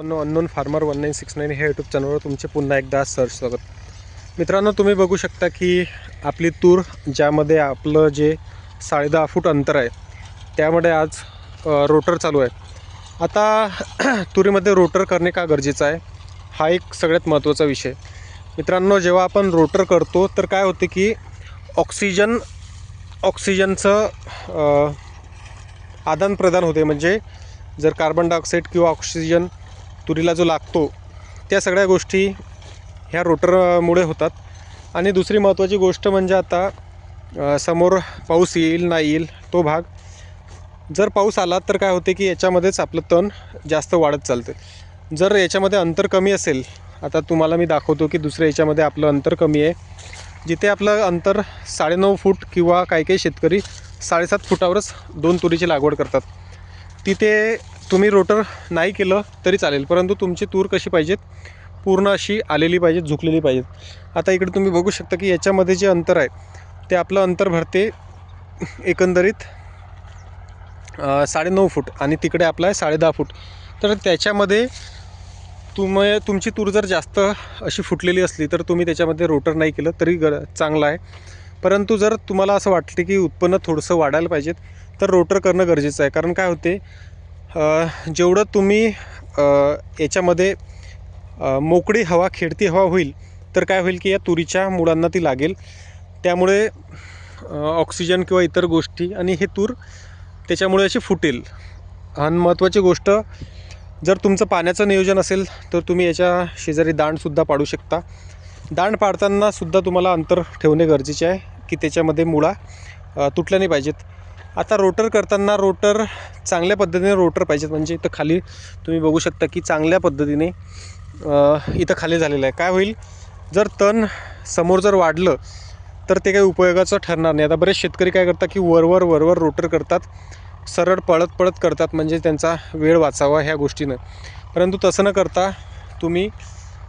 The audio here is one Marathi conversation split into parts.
Unknown farmer one nine six nine ह्या यूट्यूब चॅनलवर तुमचे पुन्हा एकदा सर्च स्वागत. मित्रांनो तुम्ही बघू शकता की आपली तूर ज्यामध्ये आपलं जे साडेदहा फूट अंतर आहे त्यामध्ये आज रोटर चालू आहे. आता तुरीमध्ये रोटर करणे का गरजेचं आहे हा एक सगळ्यात महत्त्वाचा विषय. मित्रांनो जेव्हा आपण रोटर करतो तर काय होते की ऑक्सिजन ऑक्सिजनचं आदानप्रदान होते. म्हणजे जर कार्बन डायऑक्साईड किंवा ऑक्सिजन तुरीला जो लागतो त्या सगळ्या गोष्टी ह्या रोटरमुळे होतात. आणि दुसरी महत्त्वाची गोष्ट म्हणजे आता समोर पाऊस येईल नाही येईल तो भाग. जर पाऊस आला तर काय होते की याच्यामध्येच आपलं तण जास्त वाढत चालते. जर याच्यामध्ये अंतर कमी असेल आता तुम्हाला मी दाखवतो की दुसऱ्या याच्यामध्ये आपलं अंतर कमी आहे. जिथे आपलं अंतर साडेनऊ फूट किंवा काही काही शेतकरी साडेसात फुटावरच दोन तुरीची लागवड करतात. तिथे तुम्ही रोटर नाही केलं तरी चालेल परंतु तुमची तूर कशी पाहिजेत? पूर्ण अशी आलेली पाहिजेत झुकलेली पाहिजेत. आता इकडे तुम्ही बघू शकता की याच्यामध्ये जे अंतर आहे ते आपलं अंतर भरते एकंदरीत साडे साडेनऊ फूट आणि तिकडे आपलं आहे साडेदहा फूट. तर त्याच्यामध्ये तुम तुमची तूर जर जास्त अशी फुटलेली असली तर तुम्ही त्याच्यामध्ये रोटर नाही केलं तरी ग चांगलं आहे. परंतु जर तुम्हाला असं वाटते की उत्पन्न थोडंसं वाढायला पाहिजेत तर रोटर करणं गरजेचं आहे. कारण काय होते जेवढं तुम्ही याच्यामध्ये मोकळी हवा खेळती हवा होईल तर काय होईल की या तुरीच्या मुळांना ती लागेल. त्यामुळे ऑक्सिजन किंवा इतर गोष्टी आणि हे तूर त्याच्यामुळे अशी फुटेल. आणि महत्त्वाची गोष्ट जर तुमचं पाण्याचं नियोजन असेल तर तुम्ही याच्या शेजारी दांडसुद्धा पाडू शकता. दांड पाडताना सुद्धा तुम्हाला अंतर ठेवणे गरजेचे आहे की त्याच्यामध्ये मुळा तुटल्या नाही पाहिजेत. आता रोटर करताना रोटर चांगल्या पद्धतीने रोटर पाहिजेत. म्हणजे इथं खाली तुम्ही बघू शकता की चांगल्या पद्धतीने इथं खाली झालेलं आहे. काय होईल? जर तण समोर जर वाढलं तर ते काही उपयोगाचं ठरणार नाही. आता बरेच शेतकरी काय करतात की वरवर वरवर रोटर करतात. सरळ पळत पळत करतात. म्हणजे त्यांचा वेळ वाचावा ह्या गोष्टीनं. परंतु तसं न करता तुम्ही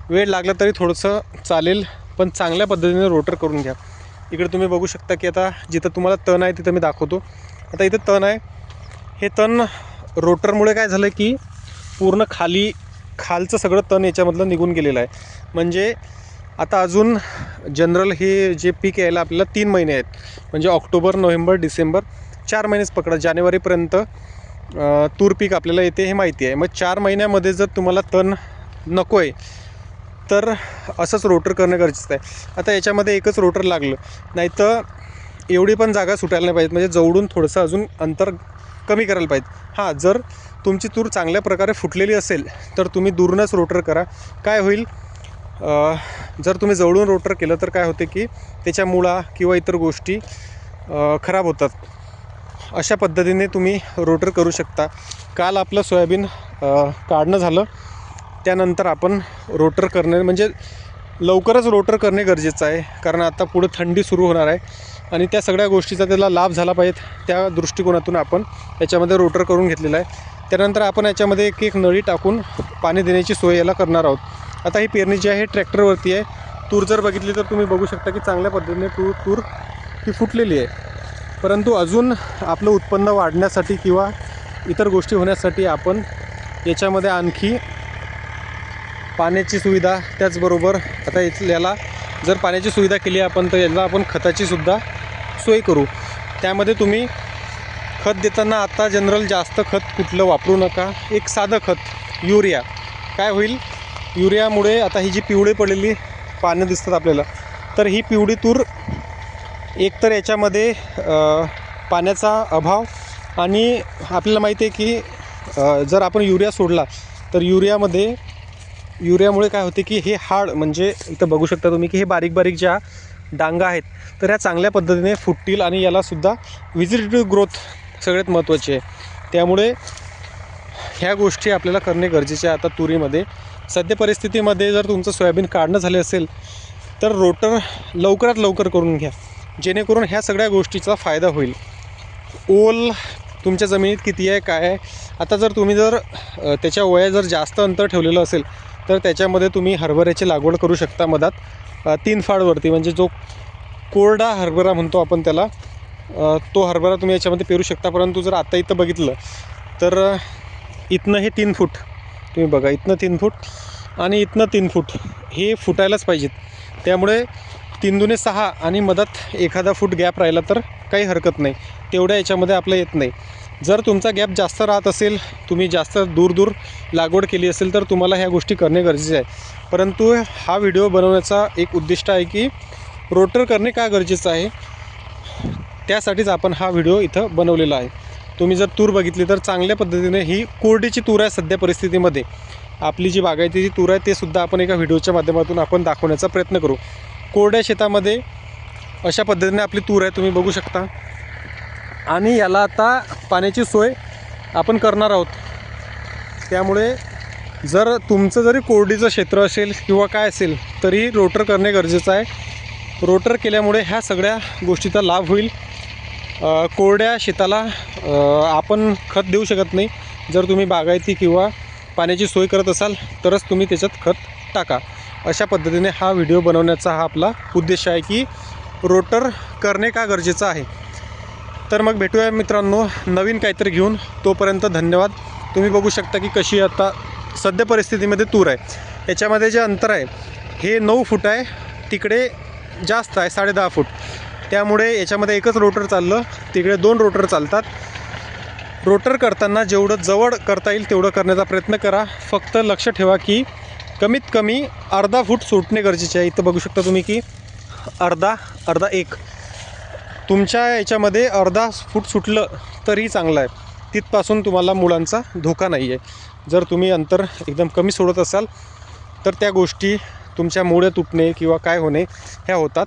वेळ लागला तरी थोडंसं चालेल पण चांगल्या पद्धतीने रोटर करून घ्या. इकडे तुम्ही बघू शकता की आता जिथं तुम्हाला तण आहे तिथं मी दाखवतो. आता इथं तण आहे. हे तण रोटरमुळे काय झालं की पूर्ण खाली खालचं सगळं तण याच्यामधलं निघून गेलेलं आहे. म्हणजे आता अजून जनरल हे जे पीक यायला आपल्याला तीन महिने आहेत. म्हणजे ऑक्टोबर नोव्हेंबर डिसेंबर चार महिनेच पकडा. जानेवारीपर्यंत तूर पीक आपल्याला येते हे माहिती आहे. मग चार महिन्यामध्ये जर तुम्हाला तण नको आहे तर असंच रोटर करणं गरजेचं आहे. आता याच्यामध्ये एकच रोटर लागलं. नाही तर एवढी पण जागा सुटायला नाही पाहिजे म्हणजे जवळून थोडंसं अजून अंतर कमी करायला पाहिजे हां जर तुमची तूर चांगल्या प्रकारे फुटलेली असेल तर तुम्ही दूरनच रोटर करा. काय होईल जर तुम्ही जवळून रोटर केलं तर काय होते की त्याच्या मुळा किंवा इतर गोष्टी खराब होतात. अशा पद्धतीने तुम्ही रोटर करू शकता. काल आपलं सोयाबीन काढणं झालं. त्यानंतर आपण रोटर करणे म्हणजे लवकरच रोटर करणे गरजेचं आहे. कारण आता पुढं थंडी सुरू होणार आहे. आणि त्या सगळ्या गोष्टीचा त्याला लाभ झाला पाहिजे. त्या दृष्टिकोनातून आपण याच्यामध्ये रोटर करून घेतलेला आहे. त्यानंतर आपण याच्यामध्ये एक एक नळी टाकून पाणी देण्याची सोय याला करणार आहोत. आता ही पेरणी जी आहे ट्रॅक्टरवरती आहे. तूर जर बघितली तर तुम्ही बघू शकता की चांगल्या पद्धतीने तूर तूर ही फुटलेली आहे. परंतु अजून आपलं उत्पन्न वाढण्यासाठी किंवा इतर गोष्टी होण्यासाठी आपण याच्यामध्ये आणखी पाण्याची सुविधा त्याचबरोबर आता याला जर पाण्याची सुविधा केली आपण तर याला आपण खताची सुद्धा सोय करू. त्यामध्ये तुम्ही खत देताना आता जनरल जास्त खत कुठलं वापरू नका. एक साधं खत युरिया. काय होईल? युरियामुळे आता ही जी पिवळी पडलेली पानं दिसतात आपल्याला तर ही पिवळी तूर एकतर याच्यामध्ये पाण्याचा अभाव आणि आपल्याला माहिती आहे की जर आपण युरिया सोडला तर युरियामध्ये युरियामुळे काय होते की हे हाड म्हणजे इथं बघू शकता तुम्ही की हे बारीक बारीक ज्या डांगा आहेत. तर ह्या चांगल्या पद्धतीने फुटतील आणि यालासुद्धा विजिटेटिव्ह ग्रोथ सगळ्यात महत्त्वाची आहे. त्यामुळे ह्या गोष्टी आपल्याला करणे गरजेचे आहे आता तुरीमध्ये. सध्या परिस्थितीमध्ये जर तुमचं सोयाबीन काढणं झाले असेल तर रोटर लवकरात लवकर करून घ्या. जेणेकरून ह्या सगळ्या गोष्टीचा फायदा होईल. ओल तुमच्या जमिनीत किती आहे काय आहे? आता जर तुम्ही जर त्याच्या वया जर जास्त अंतर ठेवलेलं असेल तर त्याच्यामध्ये तुम्ही हरभऱ्याची लागवड करू शकता मधात. तीन फाडवरती म्हणजे जो कोरडा हरभरा म्हणतो आपण त्याला तो हरभरा तुम्ही याच्यामध्ये पेरू शकता. परंतु जर आता इथं बघितलं तर इथनं हे तीन फूट. तुम्ही बघा इथनं तीन फूट आणि इथनं तीन फूट हे फुटायलाच पाहिजेत. त्यामुळे तीन दुने सहा आणि मधात एखादा फूट गॅप राहिला तर काही हरकत नाही. तेवढ्या याच्यामध्ये आपलं येत नाही. जर तुमचा गॅप जास्त राहत असेल तुम्ही जास्त दूर दूर लागवड केली असेल तर तुम्हाला ह्या गोष्टी करणे गरजेचे आहे. परंतु हा व्हिडिओ बनवण्याचा एक उद्दिष्ट आहे की रोटर करणे का गरजेचं आहे? त्यासाठीच आपण हा व्हिडिओ इथं बनवलेला आहे. तुम्ही जर तूर बघितली तर चांगल्या पद्धतीने ही कोरडीची तूर आहे सध्या परिस्थितीमध्ये. आपली जी बागायतीची तूर आहे ते सुद्धा आपण एका व्हिडिओच्या माध्यमातून आपण दाखवण्याचा प्रयत्न करू. कोरड्या शेतामध्ये अशा पद्धतीने आपली तूर आहे तुम्ही बघू शकता. आणि याला आता पाण्याची सोय आपण करणार आहोत. त्यामुळे जर तुमचं जरी कोरडीचं क्षेत्र असेल किंवा काय असेल तरी रोटर करणे गरजेचं आहे. रोटर केल्यामुळे ह्या सगळ्या गोष्टीचा लाभ होईल. कोरड्या शेताला आपण खत देऊ शकत नाही. जर तुम्ही बागायती किंवा पाण्याची सोय करत असाल तरच तुम्ही त्याच्यात खत टाका. अशा पद्धतीने हा व्हिडिओ बनवण्याचा हा आपला उद्देश आहे की रोटर करणे का गरजेचं आहे? तर मग भेटूया मित्रांनो नवीन काहीतरी घेऊन. तोपर्यंत धन्यवाद. तुम्ही बघू शकता की कशी आता सध्या परिस्थितीमध्ये तूर आहे. याच्यामध्ये जे अंतर आहे हे नऊ फूट आहे तिकडे जास्त आहे साडेदहा फूट. त्यामुळे याच्यामध्ये एकच रोटर चाललं तिकडे दोन रोटर चालतात. रोटर करताना जेवढं जवळ करता येईल तेवढं करण्याचा प्रयत्न करा. फक्त लक्ष ठेवा की कमीत कमी अर्धा फूट सुटणे गरजेचे आहे. इथं बघू शकता तुम्ही की अर्धा अर्धा एक. तुमच्या याच्यामध्ये अर्धा फूट सुटलं तरी चांगलं आहे. तिथपासून तुम्हाला मुलांचा धोका नाही आहे. जर तुम्ही अंतर एकदम कमी सोडत असाल तर त्या गोष्टी तुमच्या मुळे तुटणे किंवा काय होणे ह्या होतात.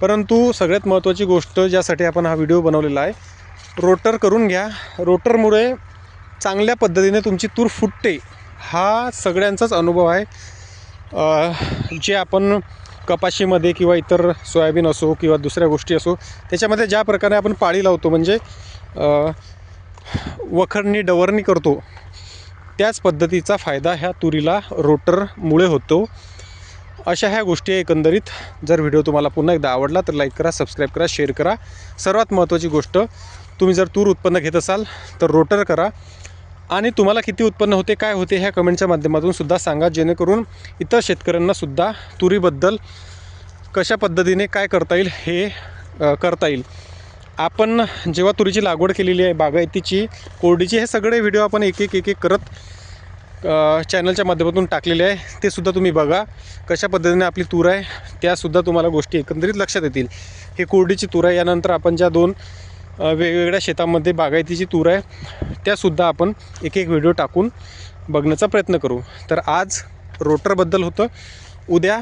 परंतु सगळ्यात महत्त्वाची गोष्ट ज्यासाठी आपण हा व्हिडिओ बनवलेला आहे रोटर करून घ्या. रोटरमुळे चांगल्या पद्धतीने तुमची तूर फुटते हा सगळ्यांचाच अनुभव आहे. जे आपण कपाशीमध्ये किंवा इतर सोयाबीन असो किंवा दुसऱ्या गोष्टी असो त्याच्यामध्ये ज्या प्रकारे आपण पाळी लावतो म्हणजे वखरणी डवरणी करतो त्याच पद्धतीचा फायदा ह्या तुरीला रोटरमुळे होतो. अशा ह्या गोष्टी आहे एकंदरीत जर व्हिडिओ तुम्हाला पुन्हा एकदा आवडला तर लाईक करा सबस्क्राईब करा शेअर करा. सर्वात महत्त्वाची गोष्ट तुम्ही जर तूर उत्पन्न घेत असाल तर रोटर करा. आणि तुम्हाला किती उत्पन्न होते काय होते ह्या कमेंटच्या माध्यमातून सुद्धा सांगा जेणेकरून इतर शेतकऱ्यांना सुद्धा तुरीबद्दल कशा पद्धतीने काय करता येईल हे करता येईल. आपण जेव्हा तुरीची लागवड केलेली आहे बागायतीची कोरडीची हे सगळे व्हिडिओ आपण एक एक एक एक करत चॅनलच्या माध्यमातून टाकलेले आहे ते सुद्धा तुम्ही बघा कशा पद्धतीने आपली तूर आहे त्यासुद्धा तुम्हाला गोष्टी एकंदरीत लक्षात येतील. हे कोरडीची तूर आहे यानंतर आपण ज्या दोन वेगवेगळ्या शेतामध्ये बागायतीची तूर आहे त्यासुद्धा आपण एक एक व्हिडिओ टाकून बघण्याचा प्रयत्न करू. तर आज रोटरबद्दल होतं. उद्या